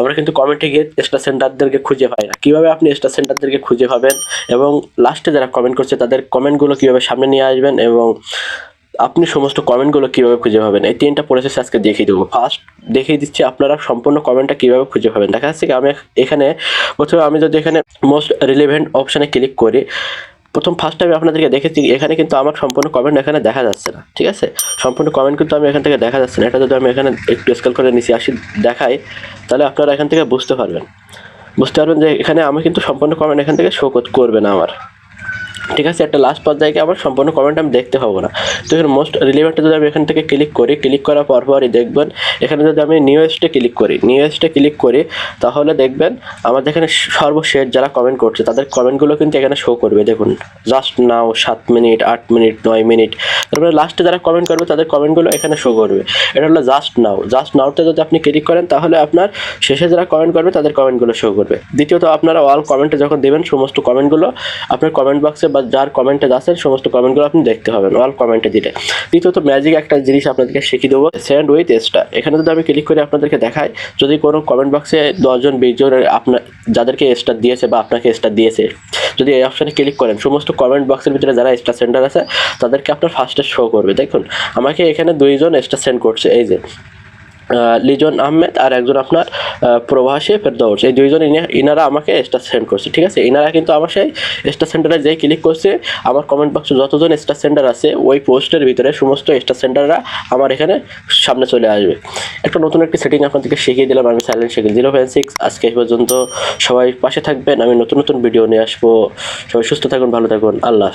আমরা কিন্তু কমেন্টে গিয়ে স্টার সেন্টারদেরকে খুঁজে পাই না। কীভাবে আপনি স্টার সেন্টারদেরকে খুঁজে পাবেন এবং লাস্টে যারা কমেন্ট করছে, তাদের কমেন্টগুলো কীভাবে সামনে নিয়ে আসবেন এবং আপনি সমস্ত কমেন্টগুলো কীভাবে খুঁজে পাবেন? এই তিনটা প্রসেস আজকে দেখিয়ে দেবো। ফার্স্ট দেখিয়ে দিচ্ছি আপনারা সম্পূর্ণ কমেন্টটা কীভাবে খুঁজে পাবেন। দেখা যাচ্ছে কি আমি এখানে প্রথমে আমি যদি এখানে মোস্ট রিলেভেন্ট অপশানে ক্লিক করি প্রথম ফার্স্ট টাইম আপনাদেরকে দেখেছি, এখানে কিন্তু আমার সম্পূর্ণ কমেন্ট এখানে দেখা যাচ্ছে না, ঠিক আছে? সম্পূর্ণ কমেন্ট কিন্তু আমি এখান থেকে দেখা যাচ্ছে না, এটা যদি আমি এখানে একটু স্কেল করে নিচে আসি, দেখাই, তাহলে আপনারা এখান থেকে বুঝতে পারবেন। বুঝতে পারবেন যে এখানে আমি কিন্তু সম্পূর্ণ কমেন্ট এখান থেকে শো করবে না আমার। ঠিক আছে? একটা লাস্ট পর্যায়ে গিয়ে আমার সম্পূর্ণ কমেন্ট আমি দেখতে পাবো না। তো এখানে মোস্ট রিলেভেন্টে যদি আমি এখান থেকে ক্লিক করি ক্লিক করার পর পরই দেখবেন, এখানে যদি আমি নিউয়েস্টে ক্লিক করি নিউয়েস্টে ক্লিক করি, তাহলে দেখবেন আমাদের এখানে সর্বশেষ যারা কমেন্ট করছে, তাদের কমেন্টগুলো কিন্তু এখানে শো করবে। দেখুন জাস্ট নাও সাত মিনিট আট মিনিট নয় মিনিট তারপরে লাস্টে যারা কমেন্ট করবে, তাদের কমেন্টগুলো এখানে শো করবে। এটা হলো জাস্ট নাও জাস্ট নাওতে যদি আপনি ক্লিক করেন, তাহলে আপনার শেষে যারা কমেন্ট করবে, তাদের কমেন্টগুলো শো করবে। দ্বিতীয়ত আপনারা অল কমেন্টে যখন দেবেন, সমস্ত কমেন্টগুলো আপনার কমেন্ট বক্সে বা যার কমেন্টে যাচ্ছেন, সমস্ত কমেন্টগুলো আপনি দেখতে পাবেন অল কমেন্টে দিলে। দ্বিতীয়ত ম্যাজিক একটা জিনিস আপনাদেরকে শিখিয়ে দেবো সেন্ড উইথ স্টার এখানে যদি আমি ক্লিক করে আপনাদেরকে দেখাই, যদি কোনো কমেন্ট বক্সে দশজন, বিশজন আপনার, যাদেরকে স্টার দিয়েছে বা আপনাকে স্টার দিয়েছে, যদি এই অপশানে ক্লিক করেন, সমস্ত কমেন্ট বক্সের ভিতরে যারা স্টার সেন্টার আছে, তাদেরকে আপনার ফার্স্টে শো করবে। দেখুন, আমাকে এখানে দুইজন স্টার সেন্ড করছে, এই যে লিজন আহমেদ আর একজন আপনার আহ, প্রবাসী ফেরদৌস এই দুইজন ইনি- ইনারা আমাকে স্টার সেন্ড করছে ঠিক আছে? ইনারা কিন্তু আমার সেই স্টার সেন্টারে যেই ক্লিক করছে। আমার কমেন্ট বক্সে যতজন স্টার সেন্টার আছে ওই পোস্টের ভিতরে সমস্ত স্টার সেন্টাররা আমার এখানে সামনে চলে আসবে। একটা নতুন একটি সেটিং আপনাদেরকে শিখিয়ে দিলাম আমি সাইলেন্ট শিখি জিরো ফাইভ সিক্স আজকে এই পর্যন্ত সবাই পাশে থাকবেন আমি নতুন নতুন ভিডিও নিয়ে আসব। সবাই সুস্থ থাকুন ভালো থাকুন। আল্লাহ